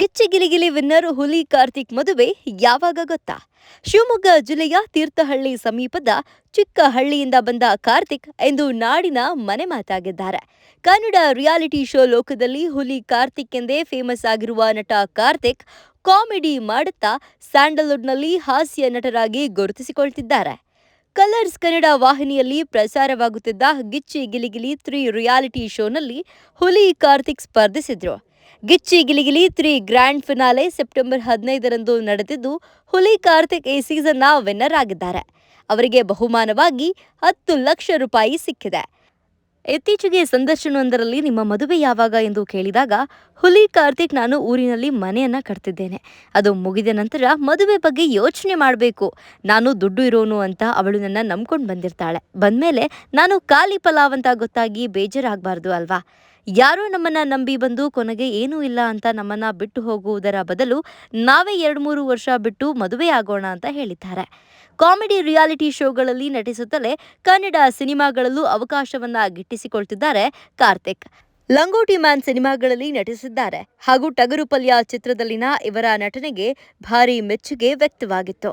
ಗಿಚ್ಚಿ ಗಿಲಿಗಿಲಿ winner ಹುಲಿ ಕಾರ್ತಿಕ್ ಮದುವೆ ಯಾವಾಗ ಗೊತ್ತಾ? ಶಿವಮೊಗ್ಗ ಜಿಲ್ಲೆಯ ತೀರ್ಥಹಳ್ಳಿ ಸಮೀಪದ ಚಿಕ್ಕ ಹಳ್ಳಿಯಿಂದ ಬಂದ ಕಾರ್ತಿಕ್ ಎಂದು ನಾಡಿನ ಮನೆ ಮಾತಾಗಿದ್ದಾರೆ. ಕನ್ನಡ ರಿಯಾಲಿಟಿ ಶೋ ಲೋಕದಲ್ಲಿ ಹುಲಿ ಕಾರ್ತಿಕ್ ಎಂದೇ ಫೇಮಸ್ ಆಗಿರುವ ನಟ ಕಾರ್ತಿಕ್ ಕಾಮಿಡಿ ಮಾಡುತ್ತಾ ಸ್ಯಾಂಡಲ್ವುಡ್ನಲ್ಲಿ ಹಾಸ್ಯ ನಟರಾಗಿ ಗುರುತಿಸಿಕೊಳ್ತಿದ್ದಾರೆ. ಕಲರ್ಸ್ ಕನ್ನಡ ವಾಹಿನಿಯಲ್ಲಿ ಪ್ರಸಾರವಾಗುತ್ತಿದ್ದ ಗಿಚ್ಚಿ ಗಿಲಿಗಿಲಿ ತ್ರೀ ರಿಯಾಲಿಟಿ ಶೋನಲ್ಲಿ Huli Karthik ಸ್ಪರ್ಧಿಸಿದ್ರು. Gicchi Giligili three grand finale September ಹದಿನೈದರಂದು ನಡೆದಿದ್ದು ಹುಲಿ ಕಾರ್ತಿಕ್ ಈ ಸೀಸನ್ನ ವಿನ್ನರ್ ಆಗಿದ್ದಾರೆ. ಅವರಿಗೆ ಬಹುಮಾನವಾಗಿ ಹತ್ತು ಲಕ್ಷ ರೂಪಾಯಿ ಸಿಕ್ಕಿದೆ. ಇತ್ತೀಚೆಗೆ ಸಂದರ್ಶನವೊಂದರಲ್ಲಿ ನಿಮ್ಮ ಮದುವೆ ಯಾವಾಗ ಎಂದು ಕೇಳಿದಾಗ, ಹುಲಿ ಕಾರ್ತಿಕ್ ನಾನು ಊರಿನಲ್ಲಿ ಮನೆಯನ್ನ ಕಟ್ತಿದ್ದೇನೆ. ಅದು ಮುಗಿದ ನಂತರ ಮದುವೆ ಬಗ್ಗೆ ಯೋಚನೆ ಮಾಡಬೇಕು. ನಾನು ದುಡ್ಡು ಇರೋನು ಅಂತ ಅವಳು ನನ್ನ ನಂಬ್ಕೊಂಡು ಬಂದಿರ್ತಾಳೆ. ಬಂದ್ಮೇಲೆ ನಾನು ಖಾಲಿ ಪಲಾವ್ ಅಂತ ಗೊತ್ತಾಗಿ ಬೇಜಾರಾಗಬಾರ್ದು ಅಲ್ವಾ? ಯಾರೋ ನಮ್ಮನ್ನ ನಂಬಿ ಬಂದು ಕೊನೆಗೆ ಏನೂ ಇಲ್ಲ ಅಂತ ನಮ್ಮನ್ನ ಬಿಟ್ಟು ಹೋಗುವುದರ ಬದಲು ನಾವೇ ಎರಡು ಮೂರು ವರ್ಷ ಬಿಟ್ಟು ಮದುವೆ ಆಗೋಣ ಅಂತ ಹೇಳಿದ್ದಾರೆ. ಕಾಮಿಡಿ ರಿಯಾಲಿಟಿ ಶೋಗಳಲ್ಲಿ ನಟಿಸುತ್ತಲೇ ಕನ್ನಡ ಸಿನಿಮಾಗಳಲ್ಲೂ ಅವಕಾಶವನ್ನ ಗಿಟ್ಟಿಸಿಕೊಳ್ತಿದ್ದಾರೆ ಕಾರ್ತಿಕ್. ಲಂಗೋಟಿ ಮ್ಯಾನ್ ಸಿನಿಮಾಗಳಲ್ಲಿ ನಟಿಸಿದ್ದಾರೆ. ಹಾಗೂ ಟಗರು ಪಲ್ಯ ಚಿತ್ರದಲ್ಲಿನ ಇವರ ನಟನೆಗೆ ಭಾರಿ ಮೆಚ್ಚುಗೆ ವ್ಯಕ್ತವಾಗಿತ್ತು.